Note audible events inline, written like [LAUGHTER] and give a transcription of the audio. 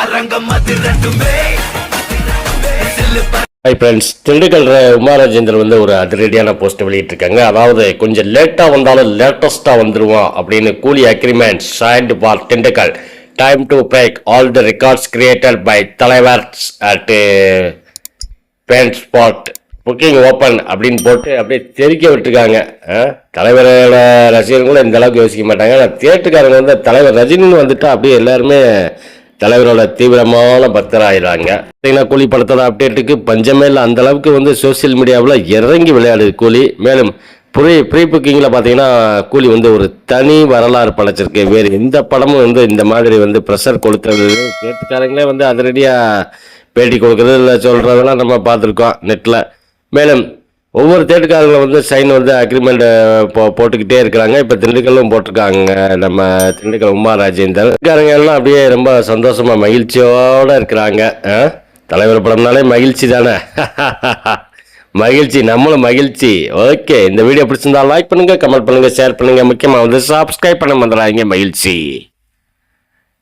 அரங்கம் அது ரெண்டுமே. ஹை ஃப்ரெண்ட்ஸ் திண்டுக்கல் ர- வந்து ஒரு அதிரடியான போஸ்ட் வெளியிட்டிருக்காங்க. அதாவது கொஞ்சம் லேட்டாக வந்தாலும் லேட்டஸ்ட்டாக வந்துடுவான் அப்படின்னு Coolie agreement signed for Dindigul. Time to break all the records created by தலைவர் at band spot booking open அப்படின்னு போட்டு அப்படியே தெரிக்க விட்டுருக்காங்க. தலைவரோட ரசிகர்களும் இந்த அளவுக்கு யோசிக்க மாட்டாங்க. ஆனால் தியேட்டருக்காரங்க வந்து தலைவர் ரஜினின்னு வந்துட்டா அப்படியே எல்லாருமே தலைவரோட தீவிரமான பக்தராயிடுறாங்க பார்த்தீங்கன்னா கூலி படத்தோட அப்டேட்டுக்கு பஞ்சமே இல்லை. அந்த அளவுக்கு வந்து சோஷியல் மீடியாவில் இறங்கி விளையாடுது கூலி. மேலும் ப்ரீ ப்ரீ புக்கிங்கில் பார்த்தீங்கன்னா கூலி வந்து ஒரு தனி வரலாறு படைச்சிருக்கு. வேறு எந்த படமும் வந்து இந்த மாதிரி வந்து ப்ரெஷர் கொடுத்தது தியேட்டருக்காரங்களே வந்து அதிரடியாக பேட்டி கொடுக்குறது இல்லை சொல்கிறதெல்லாம் நம்ம பார்த்துருக்கோம் நெட்டில் மேலும் ஒவ்வொரு தேட்டுக்காரங்களும் வந்து சைன் வந்து அக்ரிமெண்ட் போ போட்டுக்கிட்டே இருக்கிறாங்க. இப்போ திண்டுக்கல்லும் போட்டிருக்காங்க. நம்ம திண்டுக்கல் உமா ராஜேந்தர் இருக்காரங்க எல்லாம் அப்படியே ரொம்ப சந்தோஷமா மகிழ்ச்சியோடு இருக்கிறாங்க. ஆ? தலைவர் படம்னாலே மகிழ்ச்சி தானே? [LAUGHS] மகிழ்ச்சி நம்மளும் மகிழ்ச்சி. ஓகே இந்த வீடியோ பிடிச்சிருந்தா லைக் பண்ணுங்க கமெண்ட் பண்ணுங்க ஷேர் பண்ணுங்க. முக்கியமாக வந்து சப்ஸ்கிரைப் பண்ண வந்துடுறாங்க மகிழ்ச்சி.